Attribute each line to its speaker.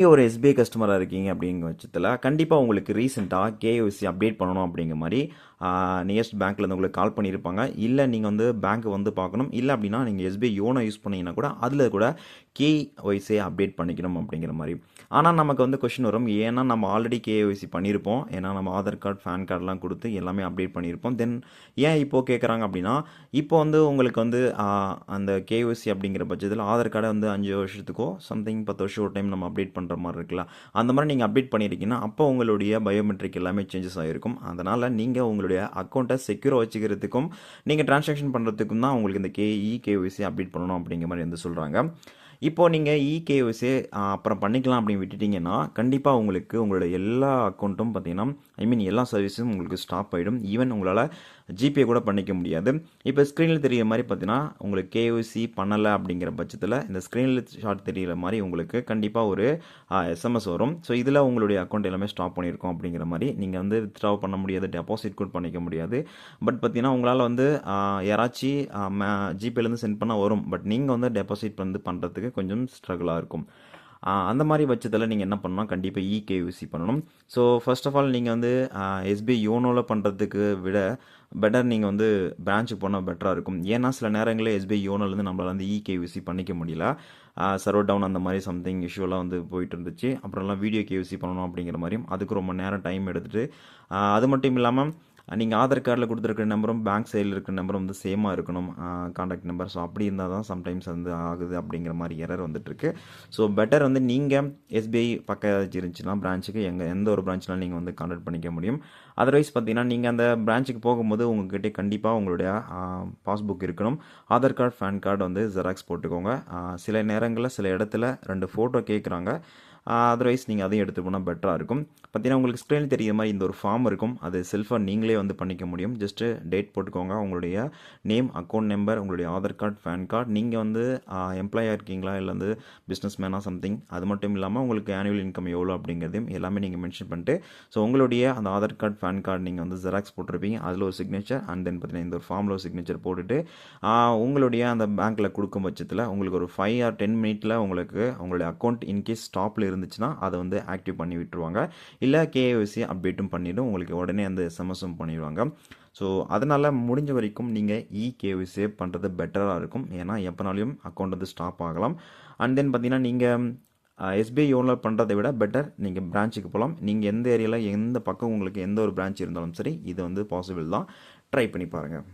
Speaker 1: நீங்கள் ஒரு எஸ்பிஐ கஸ்டமராக இருக்கீங்க அப்படிங்கிற பட்சத்தில் கண்டிப்பாக உங்களுக்கு ரீசெண்டாக கேஒசி அப்டேட் பண்ணணும் அப்படிங்கிற மாதிரி நியர்ஸ்ட் பேங்க்லேருந்து உங்களுக்கு கால் பண்ணியிருப்பாங்க. இல்லை நீங்கள் வந்து பேங்க் வந்து பார்க்கணும். இல்லை அப்படின்னா நீங்கள் எஸ்பிஐ யோனோ யூஸ் பண்ணீங்கன்னா கூட அதில் கூட கேஒய்சியை அப்டேட் பண்ணிக்கணும் அப்படிங்கிற மாதிரி. ஆனால் நமக்கு வந்து கொஷின் வரும். ஏன்னா நம்ம ஆல்ரெடி கேஒய்சி பண்ணியிருப்போம். ஏன்னா நம்ம ஆதார் கார்டு பேன் கார்டெலாம் கொடுத்து எல்லாமே அப்டேட் பண்ணியிருப்போம். தென் ஏன் இப்போது கேட்குறாங்க அப்படின்னா இப்போ வந்து உங்களுக்கு வந்து அந்த கேஒசி அப்படிங்கிற பட்சத்தில் ஆதார் கார்டை வந்து அஞ்சு வருஷத்துக்கோ சம்திங் பத்து வருஷம் ஒரு டைம் நம்ம அப்டேட் பண்ணுற மாதிரி இருக்குல்ல அந்த மாதிரி நீங்கள் அப்டேட் பண்ணியிருக்கீங்கன்னா அப்போ உங்களுடைய பயோமெட்ரிக் எல்லாமே சேஞ்சஸ் ஆகிருக்கும் அதனால் நீங்கள் உங்களுடைய அக்கௌண்ட்டை செக்யூராக வச்சுக்கிறதுக்கும் நீங்கள் ட்ரான்ஸாக்ஷன் பண்ணுறதுக்கும் தான் உங்களுக்கு இந்த கேஇ கேஒய்சி அப்டேட் பண்ணணும் அப்படிங்கிற மாதிரி வந்து சொல்கிறாங்க இப்போது நீங்கள் இகேஒசி அப்புறம் பண்ணிக்கலாம் அப்படின்னு விட்டுட்டிங்கன்னா கண்டிப்பாக உங்களுக்கு உங்களோட எல்லா அக்கௌண்ட்டும் பார்த்தீங்கன்னா ஐ மீன் எல்லா சர்வீஸும் உங்களுக்கு ஸ்டாப் ஆகிடும் ஈவன் உங்களால் ஜிபே கூட பண்ணிக்க முடியாது. இப்போ ஸ்க்ரீனில் தெரிகிற மாதிரி பார்த்தீங்கன்னா உங்களுக்கு கேஓசி பண்ணலை அப்படிங்கிற பட்சத்தில் இந்த ஸ்க்ரீனில் ஷார்ட் தெரிகிற மாதிரி உங்களுக்கு கண்டிப்பாக ஒரு எஸ்எம்எஸ் வரும். ஸோ இதில் உங்களுடைய அக்கௌண்ட் எல்லாமே ஸ்டாப் பண்ணியிருக்கோம் அப்படிங்கிற மாதிரி நீங்கள் வந்து வித்ட்ரா பண்ண முடியாது டெபாசிட் கூட பண்ணிக்க முடியாது. பட் பார்த்தீங்கன்னா உங்களால் வந்து யாராச்சும் ஜிபேலேருந்து சென்ட் பண்ணால் வரும். பட் நீங்கள் வந்து டெபாசிட் வந்து பண்ணுறதுக்கு கொஞ்சம் ஸ்ட்ரகிளாக இருக்கும். அந்த மாதிரி பட்சத்தில் நீங்கள் என்ன பண்ணணும்? கண்டிப்பாக இகேயூசி பண்ணணும். ஸோ ஃபர்ஸ்ட் ஆஃப் ஆல் நீங்கள் வந்து எஸ்பிஐ யோனோவில் பண்ணுறதுக்கு விட பெட்டர் நீங்கள் வந்து பிரான்ச்சுக்கு போனால் பெட்டராக இருக்கும். ஏன்னா சில நேரங்களில் எஸ்பிஐ யோனோலேருந்து நம்மளால் வந்து இகேயூசி பண்ணிக்க முடியல. சர்வர் டவுன் அந்த மாதிரி சம்திங் இஷ்யூலாம் வந்து போயிட்டு இருந்துச்சு. அப்புறம்லாம் வீடியோ கேவிசி பண்ணணும் அப்படிங்கிற மாதிரியும் அதுக்கு ரொம்ப நேரம் டைம் எடுத்துகிட்டு அது மட்டும் இல்லாமல் நீங்கள் ஆதார் கார்டில் கொடுத்துருக்க நம்பரும் பேங்க் சைடில் இருக்கிற நம்பரும் வந்து சேமாக இருக்கணும். காண்டாக்ட் நம்பர் ஸோ அப்படி இருந்தால் தான் சம்டைம்ஸ் வந்து ஆகுது அப்படிங்கிற மாதிரி எரர் வந்துட்டுருக்கு. ஸோ பெட்டர் வந்து நீங்கள் எஸ்பிஐ பக்கம் ஏதாச்சும் இருந்துச்சுன்னா பிரான்ச்சுக்கு எங்கள் எந்த ஒரு பிரான்ச்னாலும் நீங்கள் வந்து காண்டாக்ட் பண்ணிக்க முடியும். அதர்வைஸ் பார்த்தீங்கன்னா நீங்கள் அந்த பிரான்ச்சுக்கு போகும்போது உங்ககிட்ட கண்டிப்பாக உங்களுடைய பாஸ்புக் இருக்கணும். ஆதார் கார்டு பேன் கார்டு வந்து ஜெராக்ஸ் போட்டுக்கோங்க. சில நேரங்களில் சில இடத்துல ரெண்டு ஃபோட்டோ கேட்குறாங்க அதர்வைஸ் நீங்கள் அதையும் எடுத்து போனால் பெட்டராக இருக்கும். பார்த்தீங்கன்னா உங்களுக்கு ஸ்க்ரீனில் தெரியிற மாதிரி இந்த ஒரு ஃபார்ம் இருக்கும். அது செல்ஃபாக நீங்களே வந்து பண்ணிக்க முடியும். ஜஸ்ட்டு டேட் போட்டுக்கோங்க. உங்களுடைய நேம் அக்கௌண்ட் நம்பர் உங்களுடைய ஆதார் கார்டு பேன் கார்டு நீங்கள் வந்து எம்ப்ளாயாக இருக்கீங்களா? இல்லை வந்து பிஸ்னஸ் மேனாக சம்திங் அது மட்டும் இல்லாமல் உங்களுக்கு ஆனுவல் இன்கம் எவ்வளோ அப்படிங்கிறதையும் எல்லாமே நீங்கள் மென்ஷன் பண்ணிட்டு ஸோ உங்களுடைய அந்த ஆதார் கார்டு பேன் கார்டு நீங்கள் வந்து ஜெராக்ஸ் போட்டிருப்பீங்க. அதில் ஒரு சிக்னேச்சர் அண்ட் தென் பார்த்தீங்கன்னா இந்த ஒரு ஃபார்மில் ஒரு சிக்னேச்சர் போட்டுட்டு உங்களுடைய அந்த பேங்க்கில் கொடுக்கும் பட்சத்தில் உங்களுக்கு ஒரு ஃபைவ் ஆர் டென் மினிட்டில் உங்களுக்கு உங்களுடைய அக்கௌண்ட் இன்கேஸ் ஸ்டாப்பில் இருந்துச்சுன்னா அதை வந்து ஆக்டிவ் பண்ணி விட்டுருவாங்க. இல்லை கேஒசி அப்டேட்டும் பண்ணிவிடும் உங்களுக்கு உடனே அந்த எஸ்எம்எஸும் பண்ணிடுவாங்க. ஸோ அதனால் முடிஞ்ச வரைக்கும் நீங்கள் இ பண்ணுறது பெட்டராக இருக்கும். ஏன்னா எப்போனாலையும் அக்கௌண்ட் வந்து ஸ்டாப் ஆகலாம். அண்ட் தென் பார்த்தீங்கன்னா நீங்கள் எஸ்பிஐ ஓனர் பண்ணுறதை விட பெட்டர் நீங்கள் பிரான்ச்சுக்கு போகலாம் நீங்கள் எந்த ஏரியாவில் எந்த பக்கம் உங்களுக்கு எந்த ஒரு பிரான்ச் இருந்தாலும் சரி இது வந்து பாசிபிள் தான். ட்ரை பண்ணி பாருங்கள்